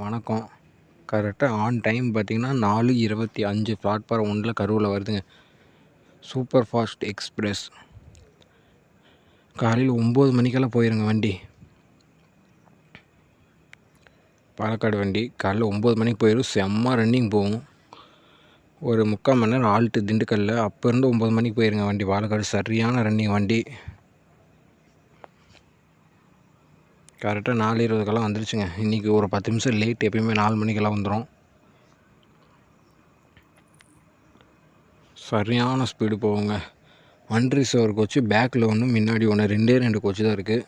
வணக்கம். கரெக்டாக on time பார்த்தீங்கன்னா நாலு இருபத்தி அஞ்சு பிளாட்ஃபார்ம் ஒன்றில் கரூரில் வருதுங்க. சூப்பர் ஃபாஸ்ட் எக்ஸ்பிரஸ் காலையில் ஒம்பது மணிக்கெல்லாம் போயிருங்க வண்டி. பாலக்காடு வண்டி காலையில் ஒம்பது மணிக்கு போயிடும் செம்ம ரன்னிங் போகும். ஒரு முக்கால் மணி நேரம் ஆல்ட்டு திண்டுக்கல்லில் அப்போ இருந்து ஒம்பது மணிக்கு போயிருங்க வண்டி. பாலக்காடு சரியான ரன்னிங் வண்டி. கரெக்டாக நாலு இருபதுக்கெல்லாம் வந்துருச்சுங்க. இன்றைக்கி ஒரு பத்து நிமிஷம் லேட் எப்பயுமே நாலு மணிக்கெல்லாம் வந்துடும் சரியான ஸ்பீடு போகுங்க. ஒன் ரிசர்வர் கோச்சு பேக்கில் ஒன்று முன்னாடி ஒன்று ரெண்டே ரெண்டு கோச்சு தான் இருக்குது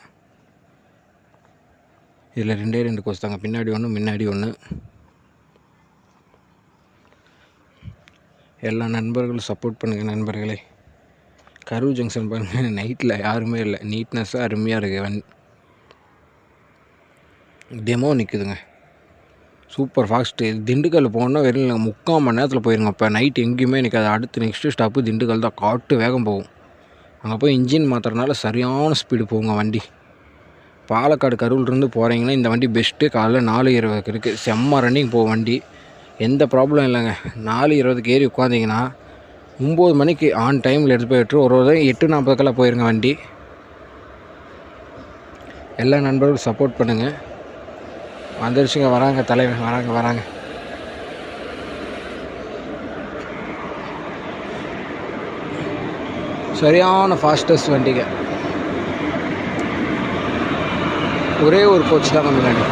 இதில் ரெண்டே ரெண்டு கோச் தாங்க. பின்னாடி ஒன்று முன்னாடி ஒன்று எல்லா நண்பர்களும் சப்போர்ட் பண்ணுங்கள் நண்பர்களே. கரூர் ஜங்ஷன் பாருங்கள் நைட்டில் யாருமே இல்லை. நீட்னஸ்ஸாக அருமையாக இருக்குது வண் டெமோ நிற்குதுங்க சூப்பர் ஃபாஸ்ட்டு திண்டுக்கல் போகணுன்னா வெறும் முக்கால் மணி நேரத்தில் போயிருங்க இப்போ நைட் எங்கேயுமே நிற்காது அடுத்து நெக்ஸ்ட்டு ஸ்டாப்பு திண்டுக்கல் தான். காட்டு வேகம் போகும். அங்கே போய் இன்ஜின் மாற்றுறதுனால சரியான ஸ்பீடு போகுங்க வண்டி. பாலக்காடு கரூர்லேருந்து போகிறீங்கன்னா இந்த வண்டி பெஸ்ட்டு காலைல நாலு இருபதுக்கு இருக்குது செம்ம ரன்னிங் போகும் வண்டி. எந்த ப்ராப்ளம் இல்லைங்க. நாலு இருபதுக்கு ஏறி உட்காந்திங்கன்னா ஒம்பது மணிக்கு ஆன் டைமில் எடுத்து போயிட்டு ஒரு ஒரு எட்டு நாற்பதுக்கெல்லாம் போயிருங்க வண்டி. எல்லா நண்பர்களும் சப்போர்ட் பண்ணுங்கள் வந்துருச்சுங்க வராங்க தலைவன் வராங்க வராங்க. சரியான ஃபாஸ்டஸ்ட் வண்டிங்க. ஒரே ஒரு கோச் தான் முன்னாடி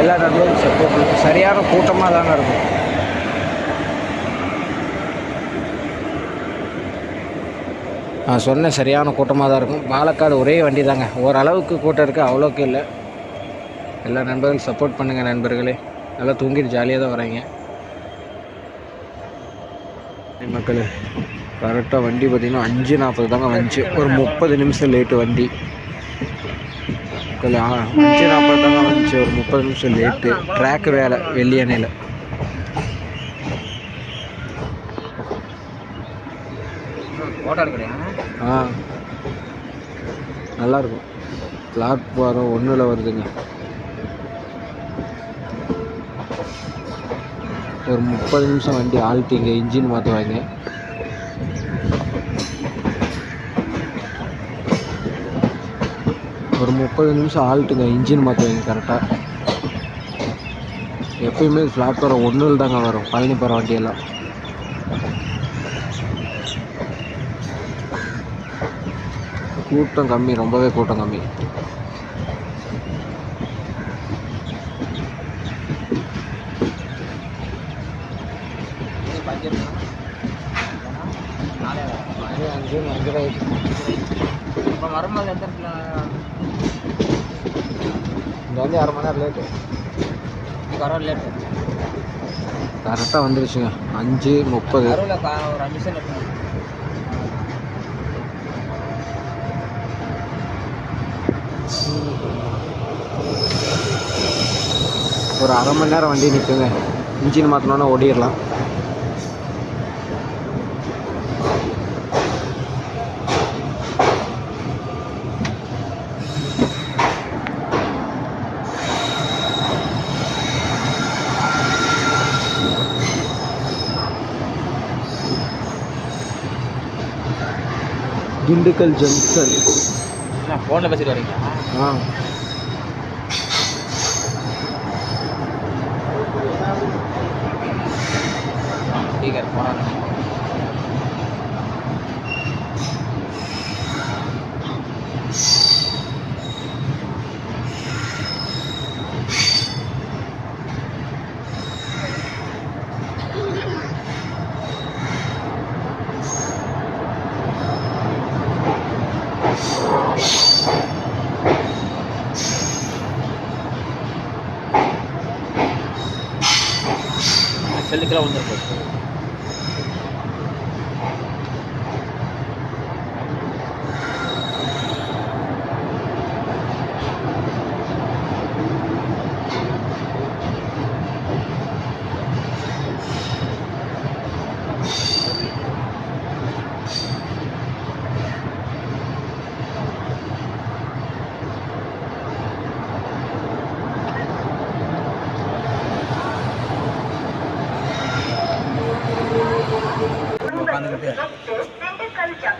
எல்லா நண்பர்களும் சப்போர்ட் சரியான கூட்டமாக தாங்க இருக்கும். நான் சொன்னேன் சரியான கூட்டமாக தான் இருக்கும். பாலக்காடு ஒரே வண்டி தாங்க ஓரளவுக்கு கூட்டம் இருக்குது அவ்வளோக்கு இல்லை. எல்லா நண்பர்களும் சப்போர்ட் பண்ணுங்கள் நண்பர்களே. நல்லா தூங்கிட்டு ஜாலியாக தான் வராங்க மக்கள் கரெக்டாக வண்டி பார்த்திங்கன்னா அஞ்சு நாற்பது தாங்க வந்துச்சு. ஒரு முப்பது நிமிஷம் லேட்டு வண்டி. மக்கள் அஞ்சு நாற்பது தாங்க வந்துச்சு. ஒரு முப்பது நிமிஷம் லேட்டு ட்ராக்கு வேலை வெள்ளியானையில் ஆ நல்லாயிருக்கும் பிளாட்ஃபாரம் ஒன்றில் வருதுங்க. ஒரு முப்பது நிமிஷம் வண்டி ஆழ்த்திங்க. இன்ஜின் மாற்றுவாங்க ஒரு முப்பது நிமிஷம் ஆல்ட்டுங்க இன்ஜின் மாற்றுவாங்க கரெக்டாக எப்பயுமே பிளாட்ஃபாரம் ஒன்றில் தாங்க வரும். பழனி போகிற வண்டியெல்லாம். கூட்டம் கம்மி. ரொம்பவே கூட்டம் கம்மி இப்போ வரும்போது எந்த இடத்துல இங்கே வந்து அரை மணி நேரம் லேட்டு கரூர் லேட்டு கரெக்டாக வந்துருச்சுங்க. அஞ்சு முப்பது. ஒரு அஞ்சு நிமிஷம் ஒரு அரை மணி நேரம் வண்டி நிற்குங்க இன்ஜின் மாற்றினோன்னா ஓடிடலாம். திண்டுக்கல் ஜங்ஷன் ஃபோனில் பேசிட்டு வரீங்களா? ஆ.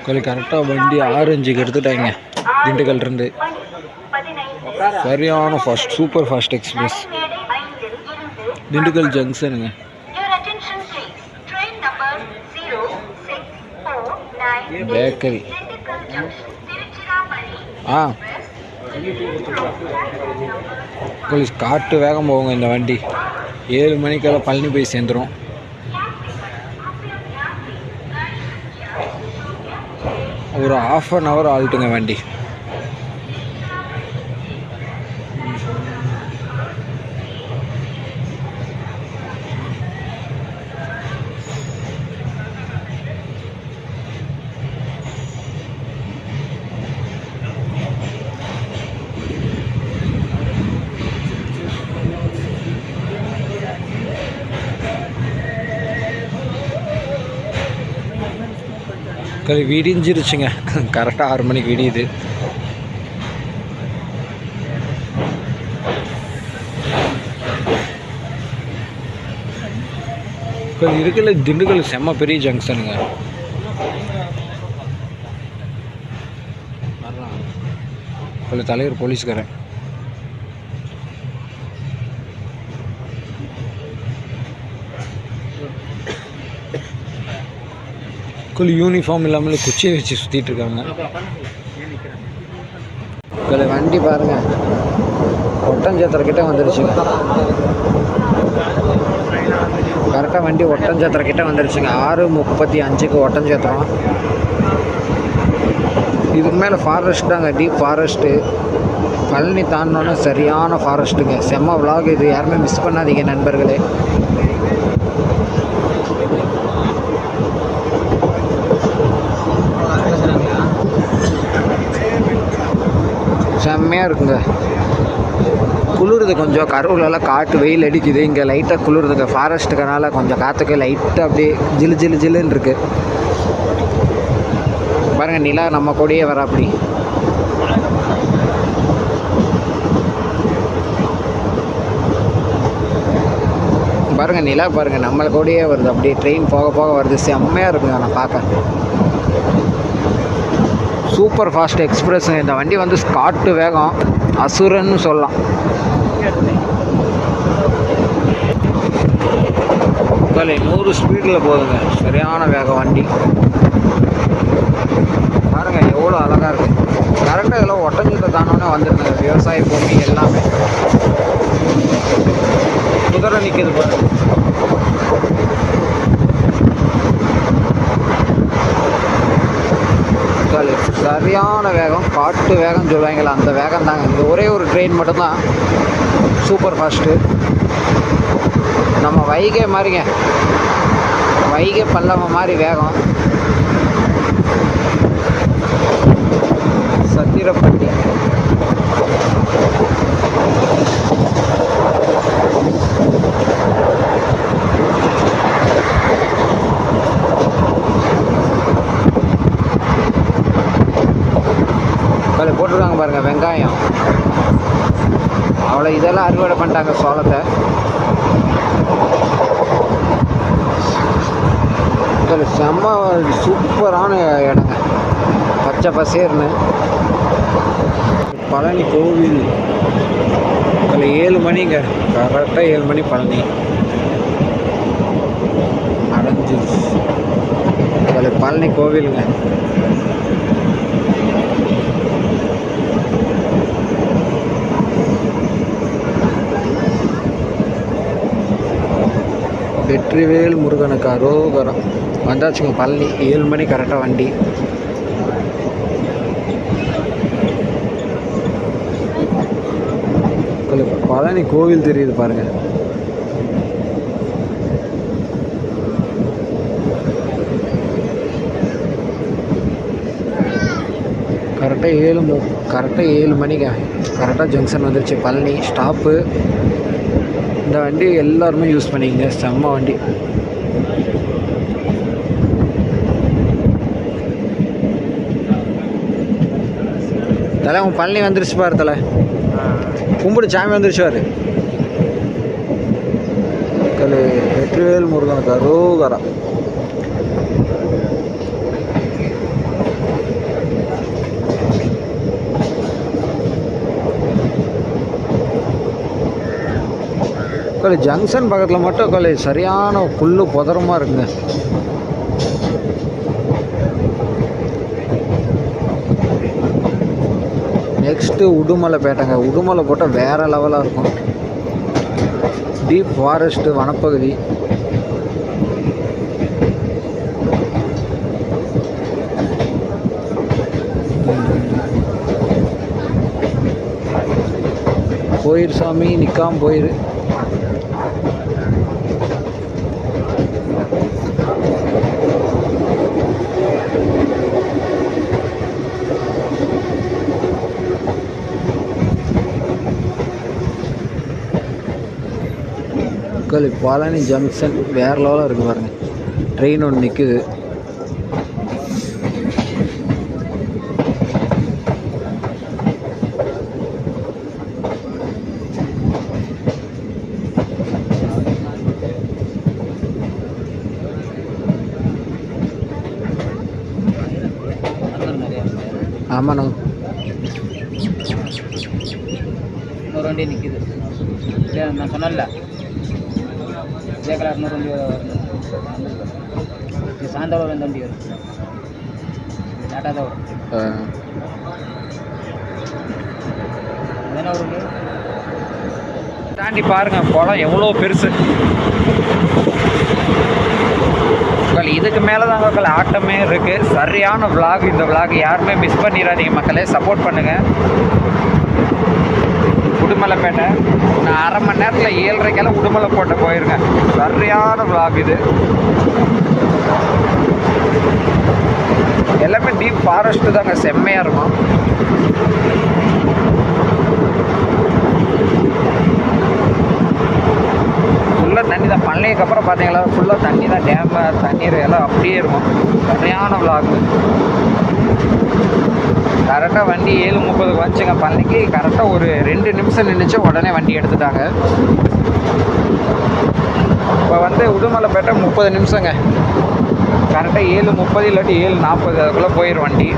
கொஞ்சம் கரெக்டாக வண்டி ஆரஞ்சுக்கு எடுத்துட்டாங்க. திண்டுக்கல் இருந்து சரியான fast super fast express Dindigul ஜங்ஷனுங்க bakery ஆ. காட்டு வேகம் போகுங்க இந்த வண்டி. ஏழு மணிக்கெல்லாம் பழனி போய் சேர்ந்துரும். ஒரு ஆஃப் அன் ஹவர் ஆல்ட்டுங்க வண்டி. கல் விடிஞ்சிருச்சுங்க. கரெக்டாக ஆறு மணிக்கு விடியுது. கொஞ்சம் இருக்கல திண்டுக்கல் செம்ம பெரிய ஜங்ஷனுங்க கல் தலைவர் போலீஸ்காரன். ஸ்கூல் யூனிஃபார்ம் இல்லாமல் குச்சியை வச்சு சுற்றிட்டு இருக்காங்க. கல் வண்டி பாருங்க. ஒட்டஞ்சத்திரக்கிட்ட வந்துருச்சுங்க கரெக்டாக வண்டி ஒட்டஞ்சத்திரக்கிட்ட வந்துருச்சுங்க. ஆறு முப்பத்தி அஞ்சுக்கு ஒட்டஞ்சத்திரம் இதுக்கு மேலே ஃபாரஸ்ட் தாங்க டீப் ஃபாரஸ்ட்டு பழனி தாண்டினோன்னே சரியான ஃபாரஸ்ட்டுங்க செம்ம விலாக் இது. யாருமே மிஸ் பண்ணாதீங்க நண்பர்களே செம்மையாக இருக்குங்க. குளிருது கொஞ்சம். கருவிலலாம் காட்டு வெயில் அடிக்குது. இங்கே லைட்டாக குளிருதுங்க. ஃபாரஸ்ட்டுக்கனால கொஞ்சம் காற்றுக்கு லைட்டாக அப்படியே ஜிலு ஜிலு ஜிலுன்னு இருக்கு. பாருங்க நிலா நம்ம கூடயே வர அப்படி. பாருங்க நிலா பாருங்க. நம்மளை கூடயே வருது. அப்படியே ட்ரெயின் போக போக வருது. செம்மையாக இருக்குங்க நான் பார்க்க. சூப்பர் ஃபாஸ்ட் எக்ஸ்பிரஸ்ங்க இந்த வண்டி வந்து ஸ்காட்டு வேகம். அசுரன்னு சொல்லலாம். முதல்ல நூறு ஸ்பீடில் போதுங்க. சரியான வேகம் வண்டி. பாருங்க எவ்வளோ அழகாக இருக்கு. கரெக்டாக இதெல்லாம் ஒட்டஞ்சத்தை தானோன்னே வந்துருங்க விவசாய பூமி எல்லாமே. குதிரை நிற்கிது பாருங்க காலு சரியான வேகம் காட்டு வேகம் சொல்லுவாங்களே அந்த வேகம் தாங்க இந்த ஒரே ஒரு ட்ரெயின் மட்டும்தான் சூப்பர் ஃபாஸ்ட்டு நம்ம வைகை மாதிரிங்க. வைகை பல்லவ மாதிரி வேகம். சத்திரப்பட்டி அதில் போட்டிருக்காங்க பாருங்க வெங்காயம் அவ்வளோ இதெல்லாம் அறுவடை பண்ணிட்டாங்க சோளத்தை இதில் செம்ம சூப்பரான இடங்க பச்சை பசேர்னு பழனி கோவில் அதில் ஏழு மணிங்க கரெக்டாக ஏழு மணி பழனி. அடைஞ்சிருச்சு. அது பழனி கோவிலுங்க. வெற்றிவேல் முருகனுக்கு அரோகரம். வந்தாச்சுங்க பழனி. ஏழு மணி கரெக்டாக வண்டி. பழனி கோவில் தெரியுது பாருங்க. கரெக்டாக ஏழு மு கரெக்டாக ஏழு மணிக்கு? கரெக்டாக ஜங்ஷன் வந்துருச்சு. பழனி ஸ்டாப்பு இந்த வண்டி எல்லாருமே யூஸ் பண்ணிக்கங்க. செம்ம வண்டி. தலை உன் பழனி வந்துருச்சு பாரு தலை. கும்பிடு சாமி வந்துருச்சுவார். கலு வெற்றிவேல் முருகன் அரோகரா காலேஜ் ஜங்ஷன் பக்கத்தில் மட்டும் காலேஜ் சரியான புல்லு புதரமாக இருக்குங்க. நெக்ஸ்ட்டு உடுமலை பேட்டைங்க. உடுமலை போட்டால் வேறு லெவலாக இருக்கும். டீப் ஃபாரஸ்ட்டு வனப்பகுதி. போயிரு சாமி நிற்காமல் போயிரு. மக்கள் பழனி ஜங்ஷன் வேறு லெவலாக இருக்குது பாருங்க. ட்ரெயின் ஒன்று நிற்குது அண்ணன் நிறையா இருக்கு. ஆமாண்ணா இன்னொரு வண்டி நிற்கிது இல்லையா நான் சொன்னேன்ல இதே கலர் இன்னொரு வண்டி வருது இது சாயந்தரம் இந்த வண்டி வருது டாட்டா தான் வரும் என்ன ஒரு வண்டி தாண்டி பாருங்க குளம் எவ்வளோ பெருசு. மக்கள் இதுக்கு மேலே தான் மக்கள் ஆட்டமே இருக்குது சரியான விளாக் இந்த விளாக் யாருமே மிஸ் பண்ணிடாதீங்க மக்களே சப்போர்ட் பண்ணுங்கள் உடுமலைப்பேட்டை நான் அரை மணி நேரத்தில் ஏழரைக்கெல்லாம் உடுமலைப்பேட்டை போயிருங்க. சரியான விளாக் இது. எல்லாமே டீப் ஃபாரஸ்ட்டு தாங்க செம்மையாக இருக்கும். ஃபுல்லாக தண்ணி தான். பண்ணைக்கு அப்புறம் பார்த்தீங்களா ஃபுல்லாக தண்ணி தான். டேமு தண்ணீர் எல்லாம் அப்படியே இருக்கும். சரியான விளாக் கரெக்டாக வண்டி ஏழு முப்பதுக்கு வந்துச்சுங்க. பண்ணைக்கு கரெக்டாக ஒரு ரெண்டு நிமிஷம் நின்றுச்சு உடனே வண்டி எடுத்துட்டாங்க. இப்போ வந்து உடுமலைப்பேட்டை முப்பது நிமிஷங்க. கரெக்டாக ஏழு முப்பது இல்லாட்டி ஏழு நாற்பது அதுக்குள்ளே போயிடும் வண்டி.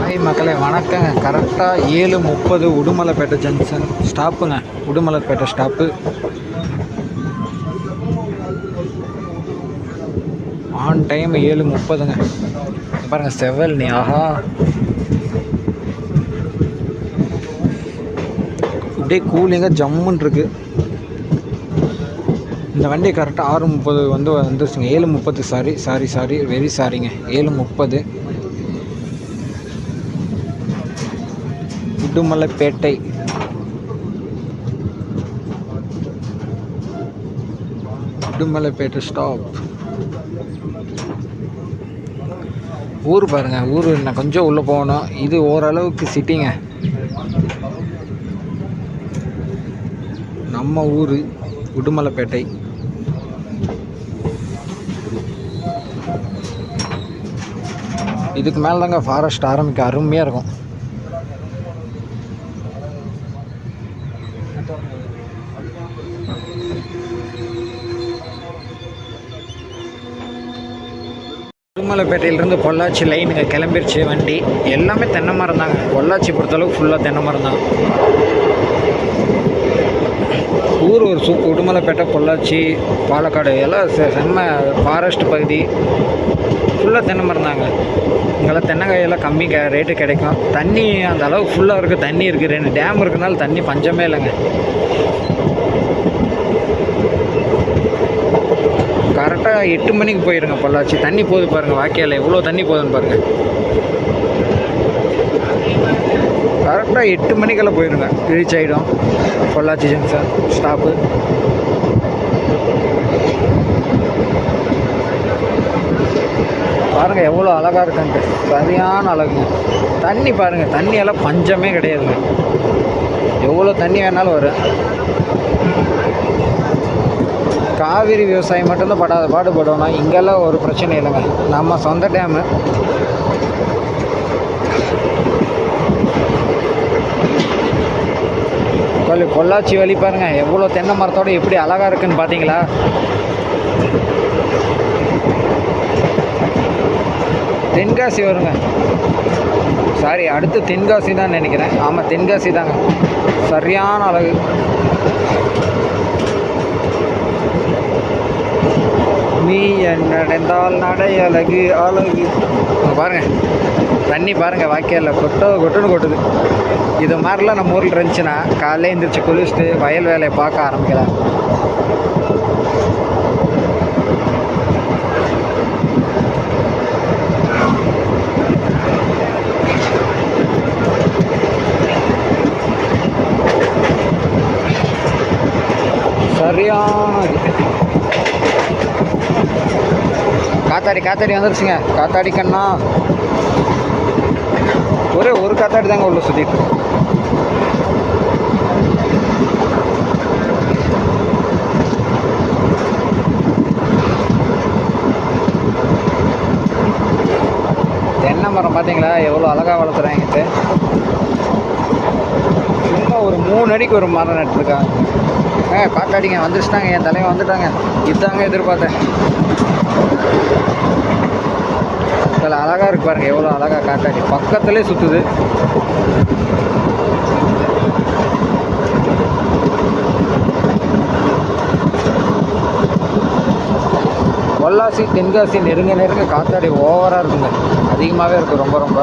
ஹாய் மக்களே வணக்கங்க. கரெக்டாக ஏழு முப்பது உடுமலைப்பேட்டை ஜங்ஷன் ஸ்டாப்புங்க உடுமலைப்பேட்டை ஸ்டாப்பு ஆன் டைம் ஏழு முப்பதுங்க. பாருங்கள் செவல் நீ ஆஹா. அப்படியே கூலிங்காக ஜம்முன் இருக்குது இந்த வண்டி கரெக்டாக ஆறு முப்பது வந்து வந்துருச்சுங்க. ஏழு முப்பது சாரி சாரி சாரி வெரி சாரிங்க ஏழு முப்பது. உடுமலைப்பேட்டை. உடுமலைப்பேட்டை ஸ்டாப் ஊர் பாருங்கள் ஊர் இன்னும் கொஞ்சம் உள்ளே போகணும். இது ஓரளவுக்கு சிட்டிங்க நம்ம ஊர் உடுமலைப்பேட்டை. இதுக்கு மேலே தாங்க ஃபாரஸ்ட் ஆரம்பிக்க அருமையாக இருக்கும். திருமலைப்பேட்டையிலேருந்து பொள்ளாச்சி லைனுங்க கிளம்பிருச்சு வண்டி. எல்லாமே தென்னை மரம் தாங்க பொள்ளாச்சி பொறுத்தளவுக்கு ஃபுல்லாக தென்னை மரம் தான் ஊர் ஒரு சூப் உடுமலைப்பேட்டை பொள்ளாச்சி பாலக்காடு எல்லாம் செ- செம்ம ஃபாரஸ்ட் பகுதி. ஃபுல்லாக தென்னை மரம் தாங்க. இங்கெல்லாம் தென்னங்காயெல்லாம் கம்மி க ரேட்டு கிடைக்கும். தண்ணி அந்த அளவுக்கு ஃபுல்லாக இருக்குது தண்ணி இருக்குது ரெண்டு டேம் இருக்கனால தண்ணி பஞ்சமே இல்லைங்க. கரெக்டாக எட்டு மணிக்கு போயிடுங்க பொள்ளாச்சி. தண்ணி போகுது பாருங்கள் வாக்கியால் எவ்வளோ தண்ணி போகுதுன்னு பாருங்கள் கரெக்டாக எட்டு மணிக்கெல்லாம் போயிருங்க. ரீச் ஆகிடும் பொள்ளாச்சி ஜங்ஷன் ஸ்டாப்பு பாருங்கள் எவ்வளோ அழகாக இருக்குன்ட்டு. சரியான அழகுங்க. தண்ணி பாருங்கள் தண்ணியெல்லாம் பஞ்சமே கிடையாதுங்க. எவ்வளோ தண்ணி வேணாலும் வரும். காவிரி விவசாயம் மட்டும்தான் படாத பாடுபடணும் இங்கெல்லாம் ஒரு பிரச்சனை இல்லைங்க. நம்ம சொந்த டேமு கொல்லி பொள்ளாச்சி வழி பாருங்க. எவ்வளோ தென்னை மரத்தோட எப்படி அழகாக இருக்குன்னு பார்த்தீங்களா தென்காசி வருங்க. சாரி அடுத்து தென்காசி தான் நினைக்கிறேன். ஆமாம் தென்காசி தாங்க. சரியான அழகு. நீ என் நடந்தால் நடை அழகு அழகு. பாருங்கள் பாருங்க. தண்ணி பாருங்க வாய்க்காலில். கொட்ட கொட்டுன்னு கொட்டுது. இது மாதிரிலாம் நம்ம ஊரில் இருந்துச்சுன்னா காலையில் எழுந்திரிச்சு குளிச்சுட்டு வயல் வேலையை பார்க்க ஆரம்பிக்கலாம். சரியான காத்தாடி காத்தாடி வந்துருச்சுங்க. காத்தாடி கண்ணா. ஒரே ஒரு காத்தாடி தாங்க உள்ள சுற்றிட்டு தென்னை மரம் பார்த்தீங்களா? எவ்வளோ அழகாக வளர்த்துறாங்க சும்மா ஒரு மூணு அடிக்கு ஒரு மரம் நட்டுருக்காங்க. ஏ பார்க்காதீங்க வந்துருச்சுட்டாங்க என் தலைவன் வந்துட்டாங்க. இதுதாங்க எதிர்பார்த்தேன். இதில் அழகாக இருக்கு பாருங்கள் எவ்வளோ அழகாக காத்தாடி பக்கத்துலேயே சுற்றுது பொள்ளாசி தென்காசி நெருங்க நெருங்க காத்தாடி ஓவராக இருக்குங்க. அதிகமாகவே இருக்குது ரொம்ப ரொம்ப.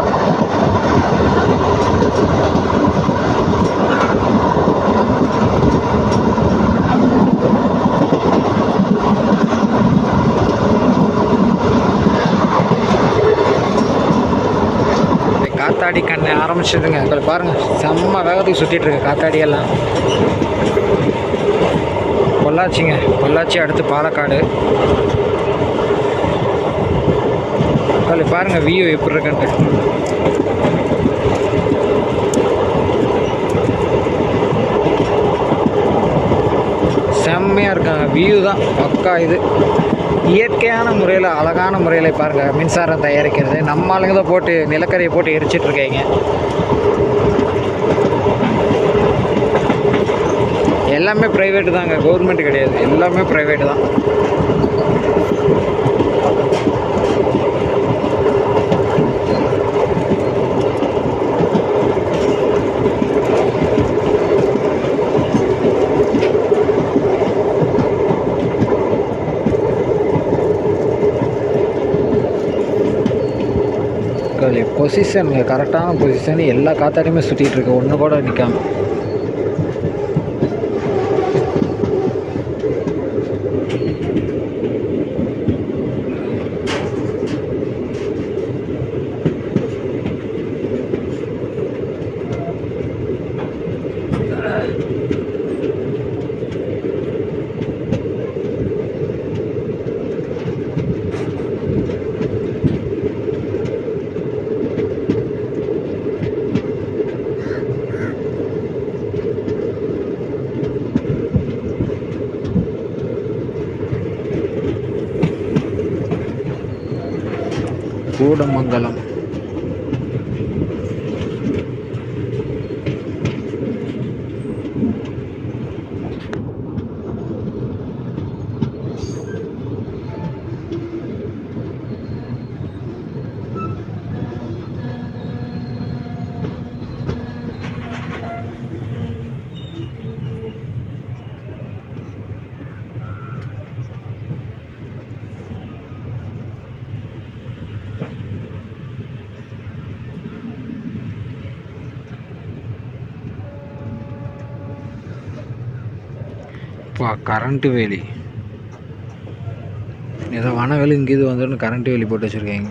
காத்தாடி கண்ணை ஆரம்பிச்சதுங்க. இப்போ பாருங்கள் செம்ம வேகத்துக்கு சுற்றிட்டு இருக்கு காத்தாடி எல்லாம் பொள்ளாச்சிங்க பொள்ளாச்சி அடுத்து பாலக்காடு. அதில் பாருங்கள் வியூ எப்படி இருக்குன்ட்டு. செம்மையாக இருக்காங்க வியூ தான் பக்கா இது. இயற்கையான முறையில் அழகான முறையில் பாருங்கள் மின்சாரம் தயாரிக்கிறது. நம்ம ஆளுங்க தான் போட்டு நிலக்கரியை போட்டு எரிச்சிட்டு இருக்காங்க. எல்லாமே ப்ரைவேட்டு தாங்க. கவர்மெண்ட் கிடையாது. எல்லாமே ப்ரைவேட்டு தான். பொசிஷனுங்க கரெக்டான பொசிஷன் எல்லா காத்தாடியுமே சுற்றிட்டு இருக்கு. ஒன்று கூட நிற்காம கூடமங்கலம். அப்பா கரண்ட்டு வேலி. ஏதோ வனவேலி இங்கே இது வந்தோடனே கரண்ட்டு வேலி போட்டு வச்சுருக்காங்க.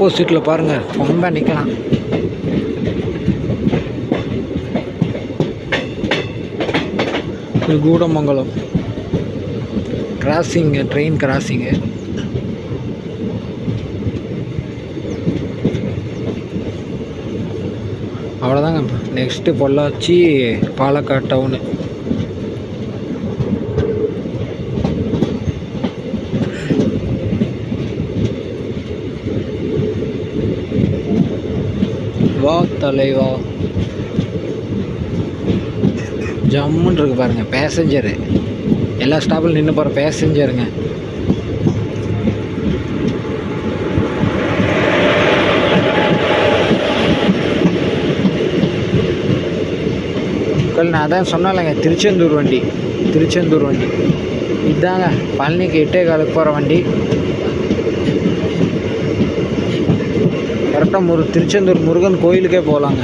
ஆப்போசிட்டில் பாருங்கள் ரொம்ப நிற்கலாம் இது கூடமங்கலம். கிராசிங்கு ட்ரெயின் கிராசிங்கு அவ்வளோதாங்க நெக்ஸ்ட்டு பொள்ளாச்சி பாலக்காடு டவுனு லைவா ஜம்முன்னு இருக்கு பாருங்க பேசஞ்சரு எல்லா ஸ்டாப்பில் நின்று போகிற பேசஞ்சருங்க நான் அதான் சொன்னாலங்க திருச்செந்தூர் வண்டி திருச்செந்தூர் வண்டி. இதாங்க பழனிக்கு எட்டே காலுக்கு போகிற வண்டி. கரெக்டாக முரு திருச்செந்தூர் முருகன் கோயிலுக்கே போகலாங்க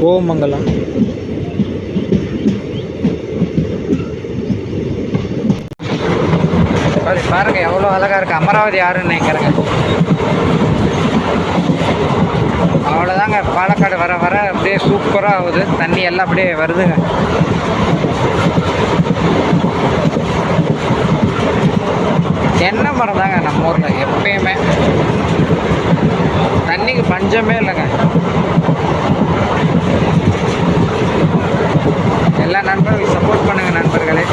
கோமங்கலம். பாருங்க எவ்வளோ அழகாக இருக்குது அமராவதி ஆறுன்னு நினைக்கிறேங்க. அவ்வளோதாங்க பாலக்காடு வர வர அப்படியே சூப்பராக ஆகுது. தண்ணி எல்லாம் அப்படியே வருதுங்க. தென்னை மரம் தாங்க நம்ம ஊரில் எப்பயுமே. தண்ணிக்கு பஞ்சமே இல்லைங்க. எல்லா நண்பர்களும் சப்போர்ட் பண்ணுங்க நண்பர்களே.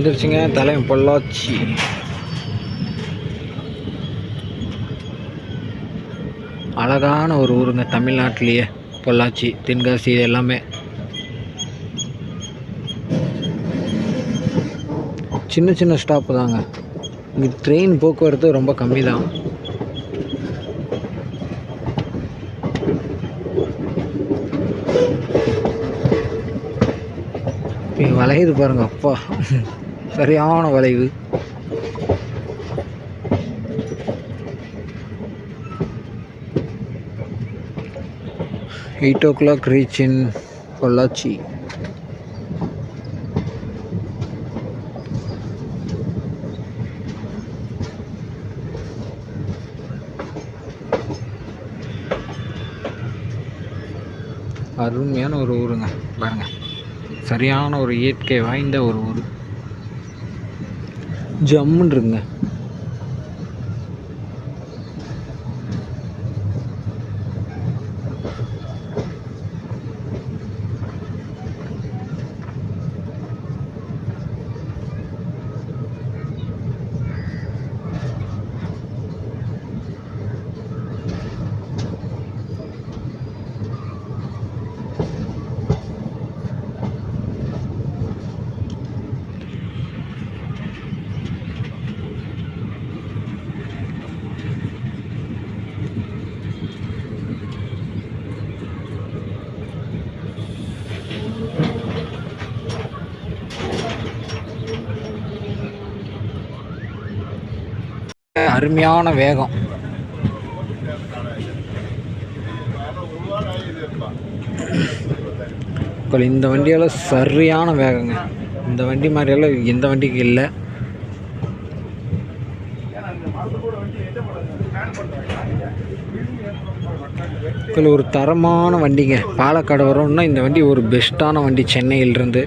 வந்துருச்சுங்க தலைமை பொள்ளாச்சி. அழகான ஒரு ஊருங்க தமிழ்நாட்டிலேயே. பொள்ளாச்சி தென்காசி இது எல்லாமே. சின்ன சின்ன ஸ்டாப்பு தாங்க. இங்கே ட்ரெயின் போக்குவரத்து ரொம்ப கம்மி தான் வளையுது பாருங்க அப்பா. சரியான வளைவு. Eight o'clock reach in Pollachi அருமையான ஒரு ஊருங்க பாருங்க. சரியான ஒரு இயற்கை வாய்ந்த ஒரு ஊர். ஜம்முன்னு இருக்குங்க அருமையான வேகம். இப்போ இந்த வண்டியால் சரியான வேகங்க. இந்த வண்டி மாதிரியெல்லாம் எந்த வண்டிக்கு இல்லை. இதில் ஒரு தரமான வண்டிங்க. பாலக்காடு வரோம்னா இந்த வண்டி ஒரு பெஸ்ட்டான வண்டி சென்னையிலிருந்து.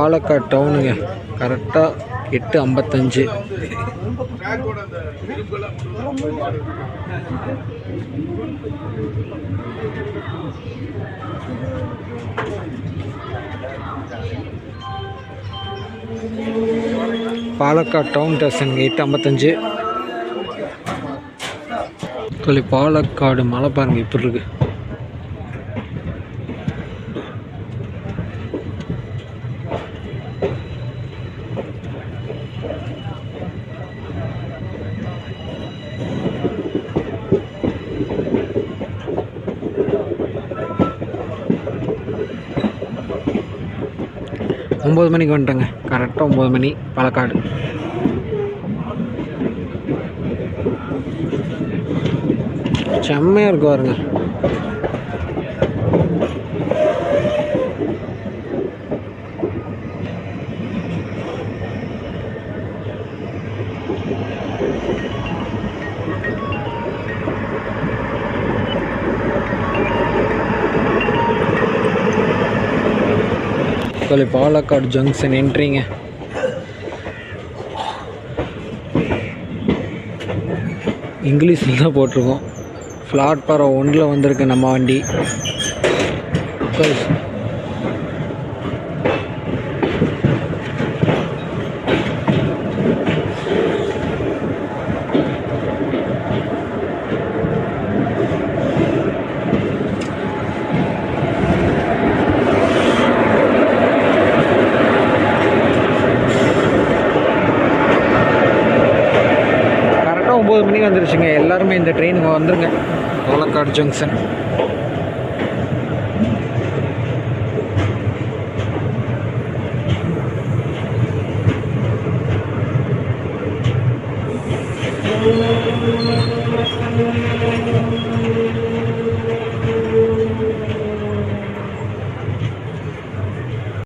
பாலக்காடு டவுனுங்க. கரெக்டாக எட்டு ஐம்பத்தஞ்சு. பாலக்காடு டவுன் ஸ்டேஷனுங்க எட்டு ஐம்பத்தஞ்சு. சொல்லி பாலக்காடு மலை பாருங்க இப்படி இருக்கு. ஒம்பது மணிக்கு வந்துட்டேங்க. கரெக்டாக ஒம்பது மணி பாலக்காடு செம்மையாக இருக்கும் பாருங்கள் சொல்லி பாலக்காடு ஜங்ஷன் என்ட்ரிங்க இங்கிலீஷில் தான் போட்டிருக்கோம். பிளாட்பாரம் ஒன்றில் வந்திருக்கு நம்ம வண்டி Guys, கரெக்டாக ஒம்பது மணிக்கு வந்துருச்சுங்க எல்லாருமே இந்த ட்ரெயினுக்கு வந்துருங்க. பாலக்காடு ஜங்ஷன்